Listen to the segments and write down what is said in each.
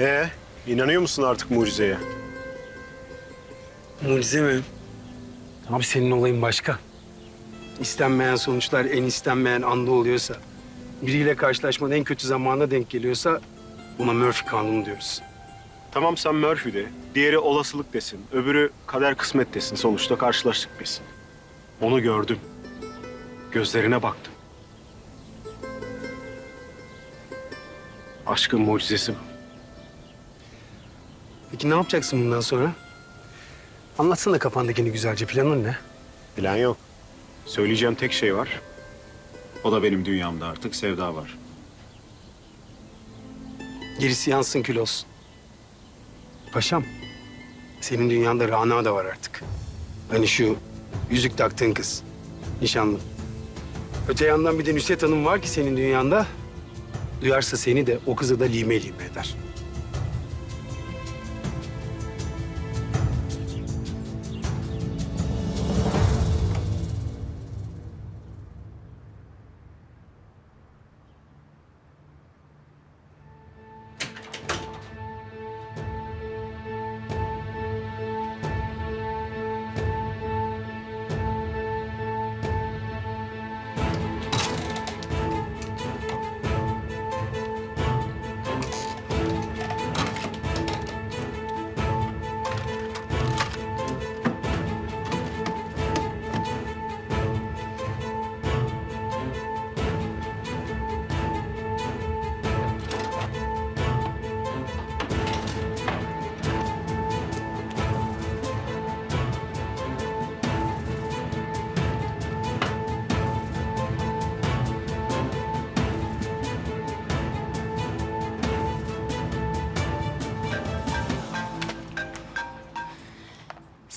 Ee, inanıyor musun artık mucizeye? Mucize mi? Abi senin olayın başka. İstenmeyen sonuçlar en istenmeyen anda oluyorsa, biriyle karşılaşmanın en kötü zamanına denk geliyorsa buna Murphy kanunu diyoruz. Tamam sen Murphy de, diğeri olasılık desin, öbürü kader kısmet desin. Sonuçta karşılaştık biz. Onu gördüm. Gözlerine baktım. Aşkın mucizesi bu. Peki ne yapacaksın bundan sonra? Anlatsana kafandakini güzelce. Planın ne? Bilen yok. Söyleyeceğim tek şey var. O da benim dünyamda artık sevda var. Gerisi yansın kül olsun. Paşam, senin dünyanda Rana da var artık. Hani şu yüzük taktığın kız, nişanlı. Öte yandan bir de Nusret Hanım var ki senin dünyanda. Duyarsa seni de o kızı da lime lime eder.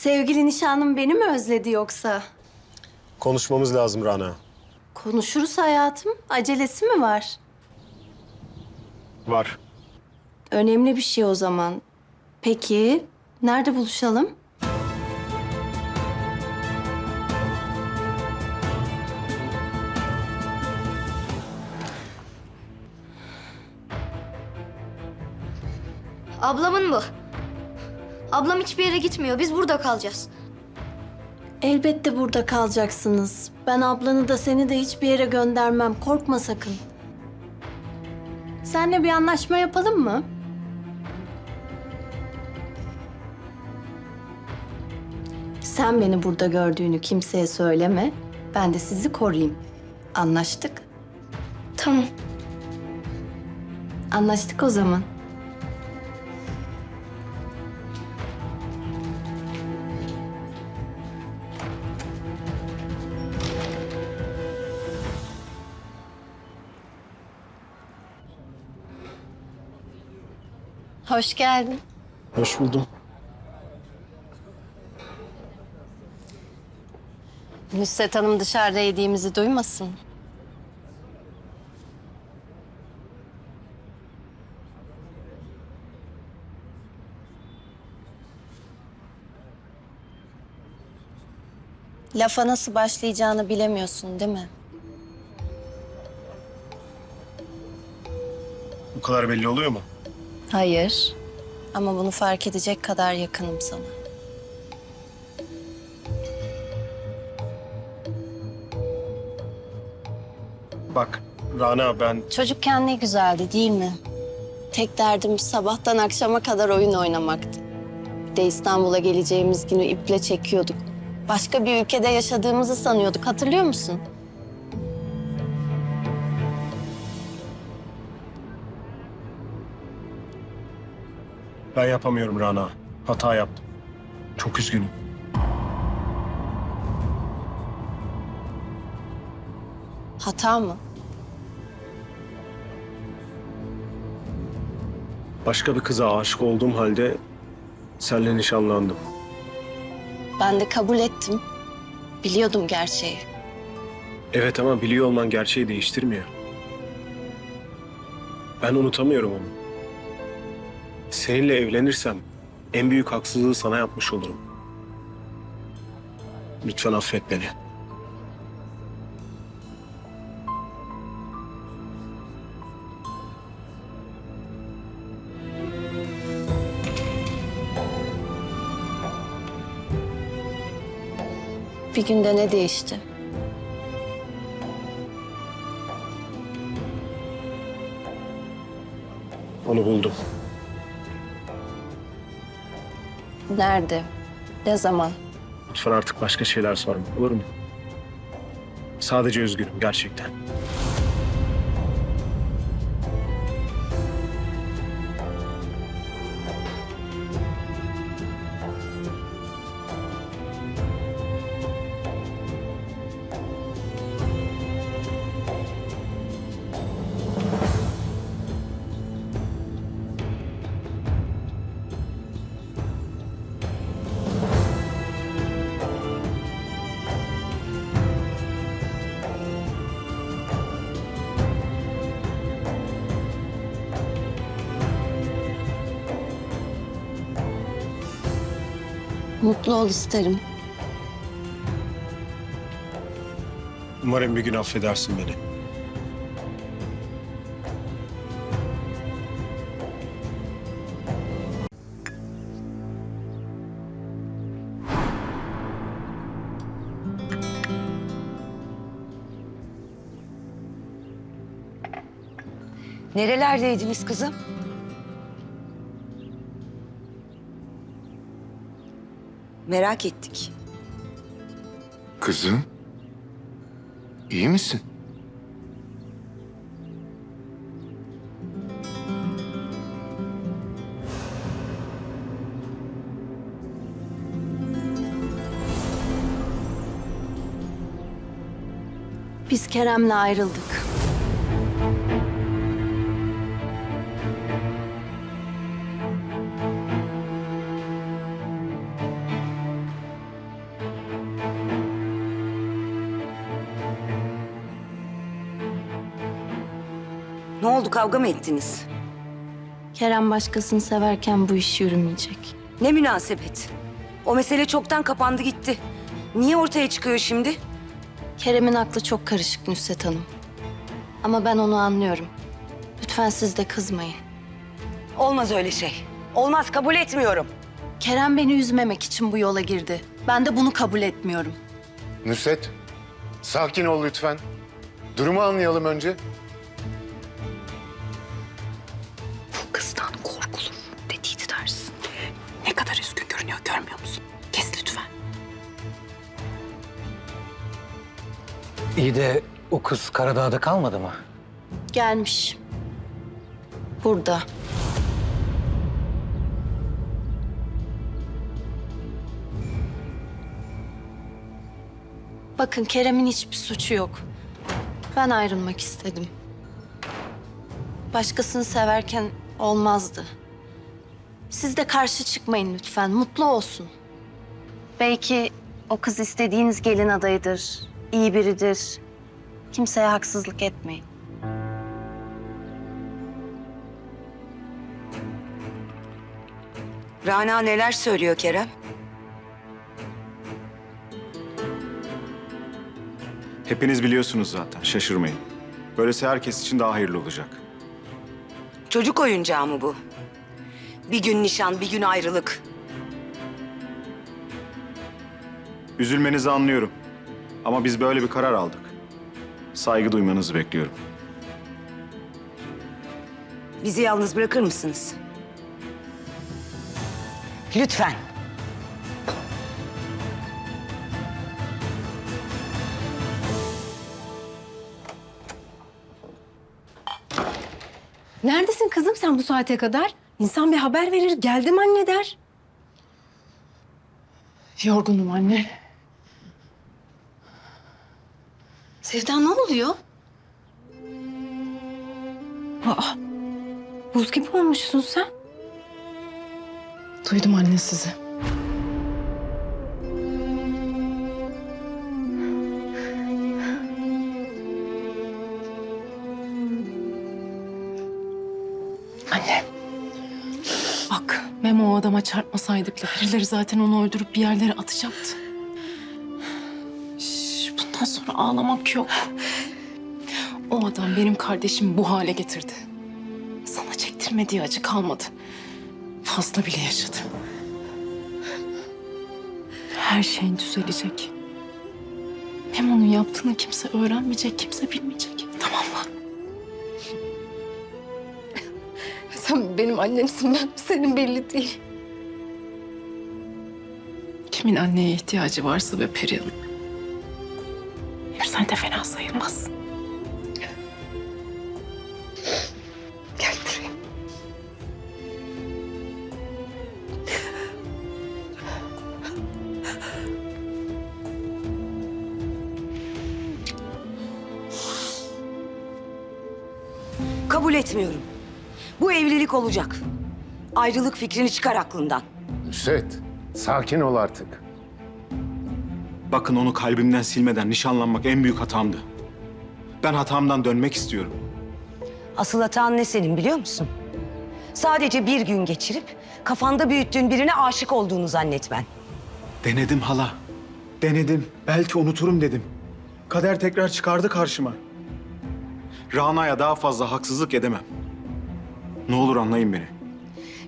Sevgili nişanlım beni mi özledi yoksa? Konuşmamız lazım Rana. Konuşuruz hayatım. Acelesi mi var? Var. Önemli bir şey o zaman. Peki, nerede buluşalım? Ablamın bu. Ablam hiçbir yere gitmiyor. Biz burada kalacağız. Elbette burada kalacaksınız. Ben ablanı da seni de hiçbir yere göndermem. Korkma sakın. Seninle bir anlaşma yapalım mı? Sen beni burada gördüğünü kimseye söyleme. Ben de sizi koruyayım. Anlaştık. Tamam. Anlaştık o zaman. Hoş geldin. Hoş buldum. Nusret Hanım dışarıda yediğimizi duymasın. Lafa nasıl başlayacağını bilemiyorsun değil mi? Bu kadar belli oluyor mu? Hayır. Ama bunu fark edecek kadar yakınım sana. Bak Rana ben Çocukken ne güzeldi değil mi? Tek derdim sabahtan akşama kadar oyun oynamaktı. Bir de İstanbul'a geleceğimiz günü iple çekiyorduk. Başka bir ülkede yaşadığımızı sanıyorduk. Hatırlıyor musun? Ben yapamıyorum Rana. Hata yaptım. Çok üzgünüm. Hata mı? Başka bir kıza aşık olduğum halde senle nişanlandım. Ben de kabul ettim. Biliyordum gerçeği. Evet ama biliyor olman gerçeği değiştirmiyor. Ben unutamıyorum onu. Seninle evlenirsem en büyük haksızlığı sana yapmış olurum. Lütfen affet beni. Bir günde ne değişti? Onu buldum. Nerede? Ne zaman? Lütfen artık başka şeyler sorma olur mu? Sadece üzgünüm gerçekten. Mutlu ol isterim. Umarım bir gün affedersin beni. Nerelerdeydiniz kızım? Merak ettik. Kızım, iyi misin? Biz Kerem'le ayrıldık. Oldu kavga mı ettiniz? Kerem başkasını severken bu iş yürümeyecek. Ne münasebet. O mesele çoktan kapandı gitti. Niye ortaya çıkıyor şimdi? Kerem'in aklı çok karışık Nusret Hanım. Ama ben onu anlıyorum. Lütfen siz de kızmayın. Olmaz öyle şey. Olmaz kabul etmiyorum. Kerem beni üzmemek için bu yola girdi. Ben de bunu kabul etmiyorum. Nusret, sakin ol lütfen. Durumu anlayalım önce. İyi de o kız Karadağ'da kalmadı mı? Gelmiş. Burada. Bakın Kerem'in hiçbir suçu yok. Ben ayrılmak istedim. Başkasını severken olmazdı. Siz de karşı çıkmayın lütfen. Mutlu olsun. Belki o kız istediğiniz gelin adayıdır. İyi biridir. Kimseye haksızlık etmeyin. Rana neler söylüyor Kerem? Hepiniz biliyorsunuz zaten, şaşırmayın. Böylesi herkes için daha hayırlı olacak. Çocuk oyuncağı mı bu? Bir gün nişan, bir gün ayrılık. Üzülmenizi anlıyorum. Ama biz böyle bir karar aldık. Saygı duymanızı bekliyorum. Bizi yalnız bırakır mısınız? Lütfen. Neredesin kızım sen bu saate kadar? İnsan bir haber verir, geldim anne der. Yorgunum anne. Sevda ne oluyor? Aa, buz gibi olmuşsun sen. Duydum anne sizi. Anne. Bak Memo o adama çarpmasaydı bile birileri zaten onu öldürüp bir yerlere atacaktı. Bundan sonra ağlamak yok. O adam benim kardeşimi bu hale getirdi. Sana çektirmediği acı kalmadı. Fazla bile yaşadı. Her şey düzelecek. Hem onun yaptığını kimse öğrenmeyecek, kimse bilmeyecek. Tamam mı? Sen benim annemsin ben senin belli değil. Kimin anneye ihtiyacı varsa ve Perihan'ın. Hem sayılmazsın. Gel buraya. Kabul etmiyorum. Bu evlilik olacak. Ayrılık fikrini çıkar aklından. Nusret, sakin ol artık. Bakın onu kalbimden silmeden nişanlanmak en büyük hatamdı. Ben hatamdan dönmek istiyorum. Asıl hatan ne senin biliyor musun? Sadece bir gün geçirip kafanda büyüttüğün birine aşık olduğunu zannetmen. Denedim hala. Denedim. Belki unuturum dedim. Kader tekrar çıkardı karşıma. Rana'ya daha fazla haksızlık edemem. Ne olur anlayın beni.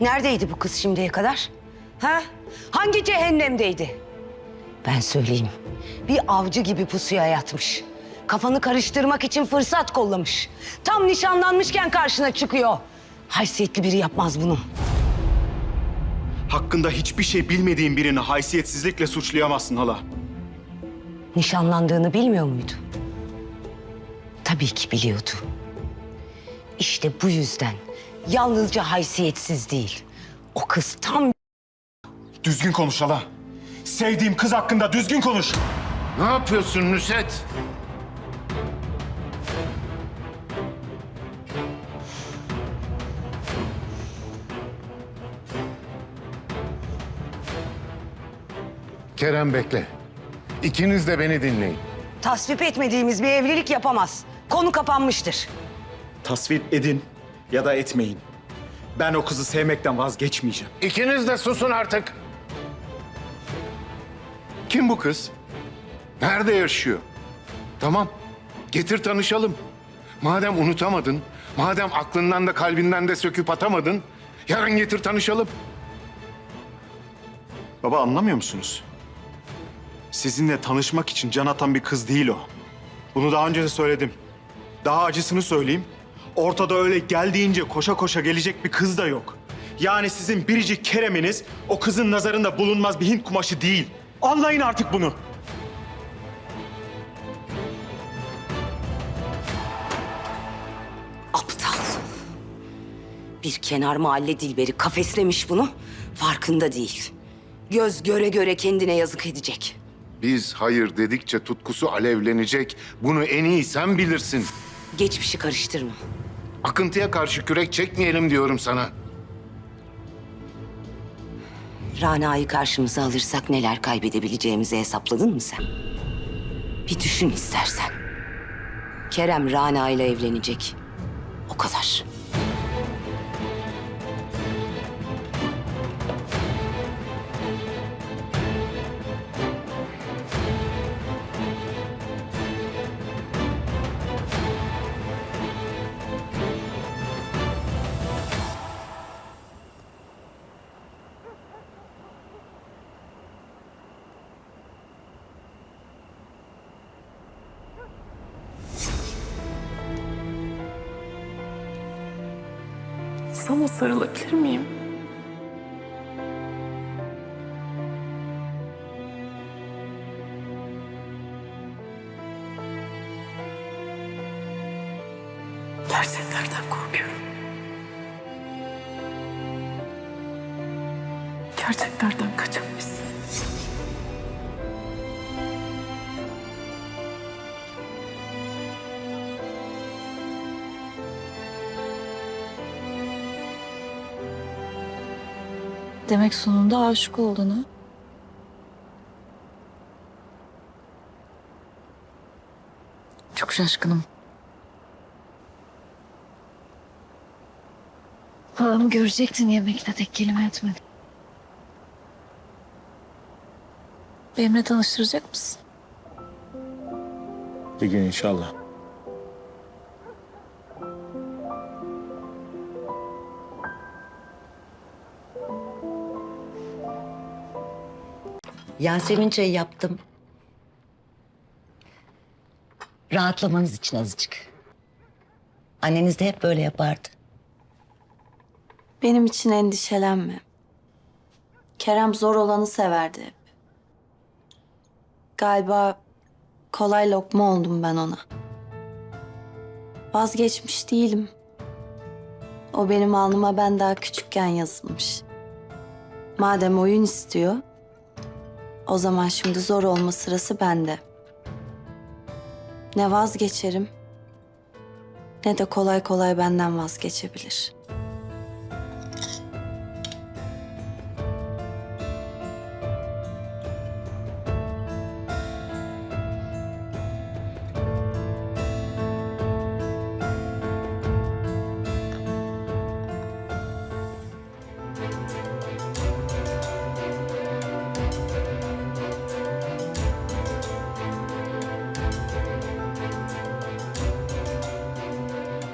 Neredeydi bu kız şimdiye kadar? Ha? Hangi cehennemdeydi? Ben söyleyeyim. Bir avcı gibi pusuya yatmış. Kafanı karıştırmak için fırsat kollamış. Tam nişanlanmışken karşına çıkıyor. Haysiyetli biri yapmaz bunu. Hakkında hiçbir şey bilmediğin birini haysiyetsizlikle suçlayamazsın hala. Nişanlandığını bilmiyor muydu? Tabii ki biliyordu. İşte bu yüzden yalnızca haysiyetsiz değil. O kız tam Düzgün konuş hala. Sevdiğim kız hakkında düzgün konuş. Ne yapıyorsun Nusret? Kerem bekle. İkiniz de beni dinleyin. tasvip etmediğimiz bir evlilik yapamaz. Konu kapanmıştır. Tasvip edin ya da etmeyin. Ben o kızı sevmekten vazgeçmeyeceğim. İkiniz de susun artık. Kim bu kız? Nerede yaşıyor? Tamam, getir tanışalım. Madem unutamadın, madem aklından da kalbinden de söküp atamadın, yarın getir tanışalım. Baba anlamıyor musunuz? Sizinle tanışmak için can atan bir kız değil o. Bunu daha önce de söyledim. Daha acısını söyleyeyim. Ortada öyle geldiğince koşa koşa gelecek bir kız da yok. Yani sizin biricik Kerem'iniz o kızın nazarında bulunmaz bir Hint kumaşı değil. Anlayın artık bunu. Aptal. Bir kenar mahalle dilberi kafeslemiş bunu. Farkında değil. Göz göre göre kendine yazık edecek. Biz hayır dedikçe tutkusu alevlenecek. Bunu en iyi sen bilirsin. Geçmişi karıştırma. Akıntıya karşı kürek çekmeyelim diyorum sana. Rana'yı karşımıza alırsak neler kaybedebileceğimizi hesapladın mı sen? Bir düşün istersen. Kerem Rana ile evlenecek. O kadar. Gerçeklerden korkuyorum. Gerçeklerden kaçamayız. Demek sonunda aşık oldun ha? Çok şaşkınım. Görecektin yemekte tek kelime etmedi. Benimle tanıştıracak mısın? Bir gün inşallah. Yasemin çayı yaptım. Rahatlamanız için azıcık. Anneniz de hep böyle yapardı. Benim için endişelenme. Kerem zor olanı severdi hep. Galiba kolay lokma oldum ben ona. Vazgeçmiş değilim. O benim alnıma ben daha küçükken yazılmış. Madem oyun istiyor, o zaman şimdi zor olma sırası bende. Ne vazgeçerim, ne de kolay kolay benden vazgeçebilir.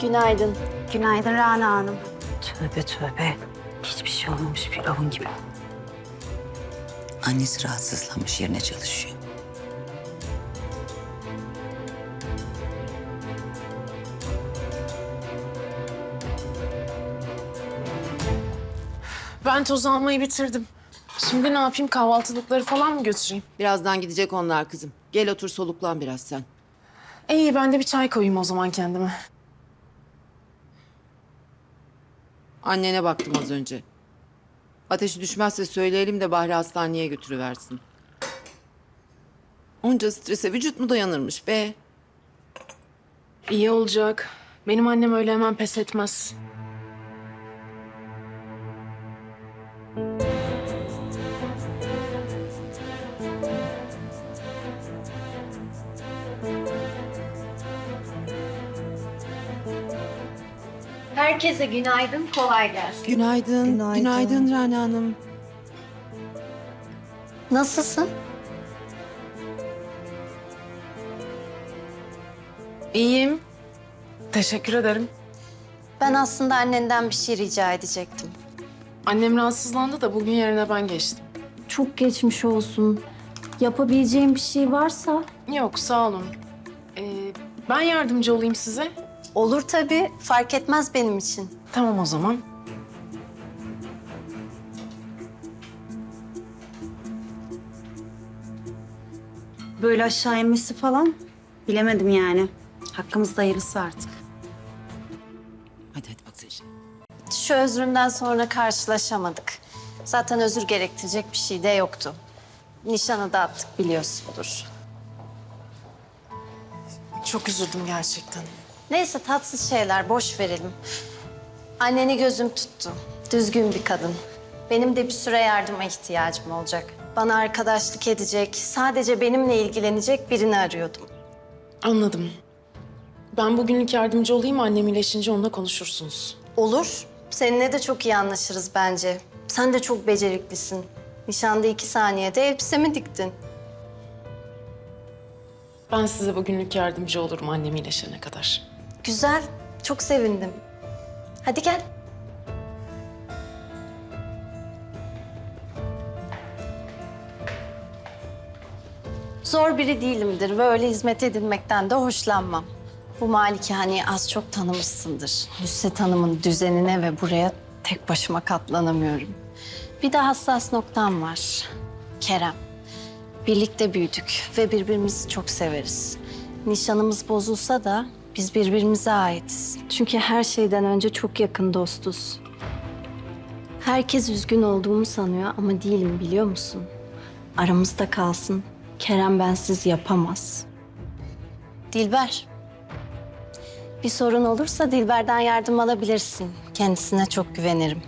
Günaydın. Günaydın Rana Hanım. Tövbe tövbe. Hiçbir şey olmamış bir avun gibi. Annesi rahatsızlanmış yerine çalışıyor. Ben toz almayı bitirdim. Şimdi ne yapayım? Kahvaltılıkları falan mı götüreyim? Birazdan gidecek onlar kızım. Gel otur soluklan biraz sen. İyi ben de bir çay koyayım o zaman kendime. Annene baktım az önce. Ateşi düşmezse söyleyelim de Bahri hastaneye götürüversin. Onca strese vücut mu dayanırmış be? İyi olacak. Benim annem öyle hemen pes etmez. Herkese günaydın, kolay gelsin. Günaydın. Günaydın. Günaydın Rana Hanım. Nasılsın? İyiyim. Teşekkür ederim. Ben aslında annenden bir şey rica edecektim. Annem rahatsızlandı da bugün yerine ben geçtim. Çok geçmiş olsun. Yapabileceğim bir şey varsa... Yok sağ olun. Ee, ben yardımcı olayım size. Olur tabii. Fark etmez benim için. Tamam o zaman. Böyle aşağı inmesi falan bilemedim yani. Hakkımızda hayırlısı artık. Hadi hadi bak sen şimdi. Şu özrümden sonra karşılaşamadık. Zaten özür gerektirecek bir şey de yoktu. Nişanı da attık biliyorsundur. Çok üzüldüm gerçekten. Neyse tatsız şeyler boş verelim. Anneni gözüm tuttu. Düzgün bir kadın. Benim de bir süre yardıma ihtiyacım olacak. Bana arkadaşlık edecek, sadece benimle ilgilenecek birini arıyordum. Anladım. Ben bugünlük yardımcı olayım annem iyileşince onunla konuşursunuz. Olur. Seninle de çok iyi anlaşırız bence. Sen de çok beceriklisin. Nişanda iki saniyede elbisemi diktin. Ben size bugünlük yardımcı olurum annem iyileşene kadar. Güzel. Çok sevindim. Hadi gel. Zor biri değilimdir ve öyle hizmet edilmekten de hoşlanmam. Bu malikaneyi az çok tanımışsındır. Nusret Hanım'ın düzenine ve buraya tek başıma katlanamıyorum. Bir de hassas noktam var. Kerem. Birlikte büyüdük ve birbirimizi çok severiz. Nişanımız bozulsa da biz birbirimize aitiz. Çünkü her şeyden önce çok yakın dostuz. Herkes üzgün olduğumu sanıyor ama değilim biliyor musun? Aramızda kalsın. Kerem bensiz yapamaz. Dilber. Bir sorun olursa Dilber'den yardım alabilirsin. Kendisine çok güvenirim.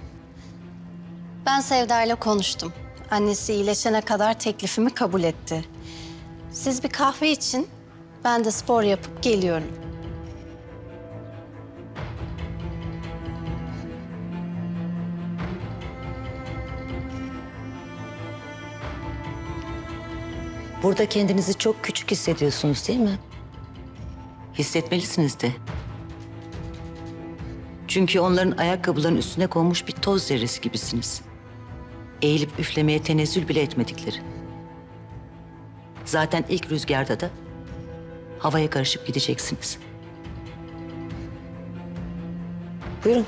Ben Sevda ile konuştum. Annesi iyileşene kadar teklifimi kabul etti. Siz bir kahve için, ben de spor yapıp geliyorum. Burada kendinizi çok küçük hissediyorsunuz değil mi? Hissetmelisiniz de. Çünkü onların ayakkabıların üstüne konmuş bir toz zerresi gibisiniz. Eğilip üflemeye tenezzül bile etmedikleri. Zaten ilk rüzgarda da havaya karışıp gideceksiniz. Buyurun.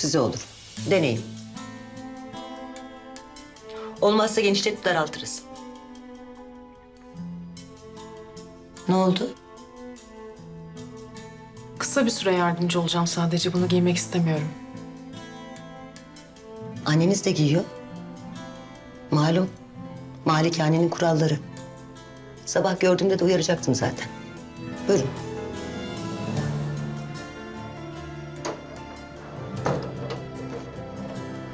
Size olur. Deneyin. Olmazsa genişletip daraltırız. Ne oldu? Kısa bir süre yardımcı olacağım sadece. Bunu giymek istemiyorum. Anneniz de giyiyor. Malum. Malikanenin kuralları. Sabah gördüğümde de uyaracaktım zaten. Buyurun.